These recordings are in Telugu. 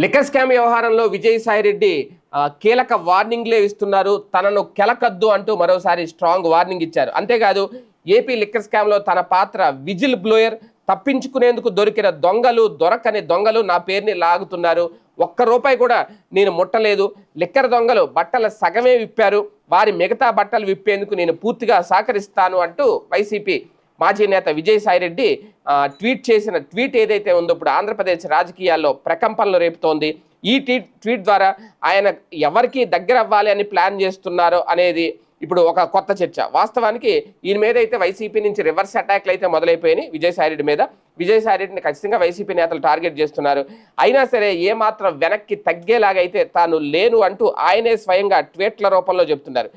లిక్కర్ స్కామ్ వ్యవహారంలో విజయసాయిరెడ్డి కీలక వార్నింగ్లే ఇస్తున్నారు. తనను కెలకద్దు అంటూ మరోసారి స్ట్రాంగ్ వార్నింగ్ ఇచ్చారు. అంతేకాదు ఏపీ లిక్కర్ స్కామ్లో తన పాత్ర విజిల్ బ్లోయర్ తప్పించుకునేందుకు దొరికిన దొంగలు దొరకని దొంగలు నా పేరుని లాగుతున్నారు. ఒక్క రూపాయి కూడా నేను ముట్టలేదు. లిక్కర్ దొంగలు బట్టల సగమే విప్పారు. వారి మిగతా బట్టలు విప్పేందుకు నేను పూర్తిగా సహకరిస్తాను అంటూ వైసీపీ మాజీ నేత విజయసాయిరెడ్డి ట్వీట్ చేసిన ట్వీట్ ఏదైతే ఉందో ఇప్పుడు ఆంధ్రప్రదేశ్ రాజకీయాల్లో ప్రకంపనలు రేపుతోంది. ఈ ట్వీట్ ట్వీట్ ద్వారా ఆయన ఎవరికి దగ్గర అవ్వాలి అని ప్లాన్ చేస్తున్నారో అనేది ఇప్పుడు ఒక కొత్త చర్చ. వాస్తవానికి ఈయన మీద అయితే వైసీపీ నుంచి రివర్స్ అటాక్లు అయితే మొదలైపోయినాయి విజయసాయిరెడ్డి మీద. విజయసాయిరెడ్డిని ఖచ్చితంగా వైసీపీ నేతలు టార్గెట్ చేస్తున్నారు. అయినా సరే ఏమాత్రం వెనక్కి తగ్గేలాగైతే తాను లేను అంటూ ఆయనే స్వయంగా ట్వీట్ల రూపంలో చెప్తున్నారు.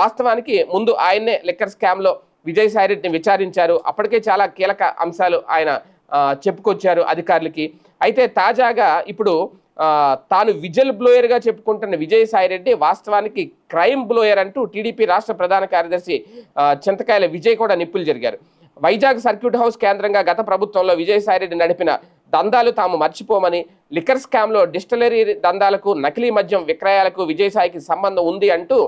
వాస్తవానికి ముందు ఆయన్నే లిక్కర్ స్కామ్లో విజయసాయిరెడ్డిని విచారించారు. అప్పటికే చాలా కీలక అంశాలు ఆయన చెప్పుకొచ్చారు అధికారులకి. అయితే తాజాగా ఇప్పుడు తాను విజల్ బ్లోయర్గా చెప్పుకుంటున్న విజయసాయిరెడ్డి వాస్తవానికి క్రైమ్ బ్లోయర్ అంటూ టీడీపీ రాష్ట్ర ప్రధాన కార్యదర్శి చింతకాయల విజయ్ కూడా నిప్పులు జరిగారు. వైజాగ్ సర్క్యూట్ హౌస్ కేంద్రంగా గత ప్రభుత్వంలో విజయసాయిరెడ్డి నడిపిన దందాలు తాము మర్చిపోమని లిక్కర్ స్కామ్లో డిస్టిలరీ దందాలకు నకిలీ మద్యం విక్రయాలకు విజయసాయికి సంబంధం ఉంది అంటూ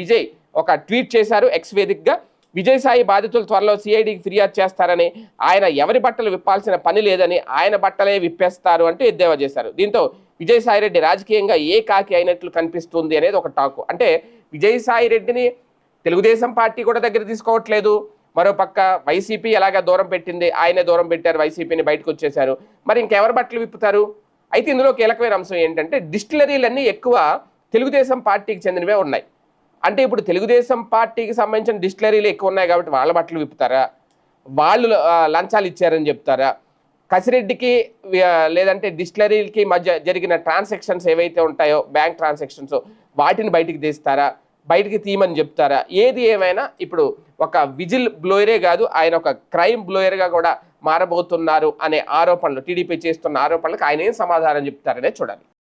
విజయ్ ఒక ట్వీట్ చేశారు ఎక్స్ వేదికగా. విజయసాయి బాధితులు త్వరలో సిఐడికి ఫిర్యాదు చేస్తారని ఆయన ఎవరి బట్టలు విప్పాల్సిన పని లేదని ఆయన బట్టలే విప్పేస్తారు అంటూ ఎద్దేవా చేశారు. దీంతో విజయసాయిరెడ్డి రాజకీయంగా ఏ కాకి అయినట్లు కనిపిస్తుంది అనేది ఒక టాకు. అంటే విజయసాయిరెడ్డిని తెలుగుదేశం పార్టీ కూడా దగ్గర తీసుకోవట్లేదు. మరోపక్క వైసీపీ ఎలాగ దూరం పెట్టింది ఆయనే దూరం పెట్టారు వైసీపీని బయటకు వచ్చేశారు. మరి ఇంకెవరి బట్టలు విప్పుతారు? అయితే ఇందులో కీలకమైన అంశం ఏంటంటే డిస్టిలరీలన్నీ ఎక్కువ తెలుగుదేశం పార్టీకి చెందినవే ఉన్నాయి. అంటే ఇప్పుడు తెలుగుదేశం పార్టీకి సంబంధించిన డిస్టిలరీలు ఎక్కువ ఉన్నాయి కాబట్టి వాళ్ళ బట్టలు విప్పుతారా? వాళ్ళు లంచాలు ఇచ్చారని చెప్తారా? కసిరెడ్డికి లేదంటే డిస్టిలరీలకి మధ్య జరిగిన ట్రాన్సాక్షన్స్ ఏవైతే ఉంటాయో బ్యాంక్ ట్రాన్సాక్షన్స్ వాటిని బయటికి తీస్తారా? బయటికి తీయమని చెప్తారా? ఏది ఏమైనా ఇప్పుడు ఒక విజిల్ బ్లోయరే కాదు ఆయన ఒక క్రైమ్ బ్లోయర్గా కూడా మారబోతున్నారు అనే ఆరోపణలు టీడీపీ చేస్తున్న ఆరోపణలకు ఆయన ఏం సమాధానం చెప్తారనే చూడాలి.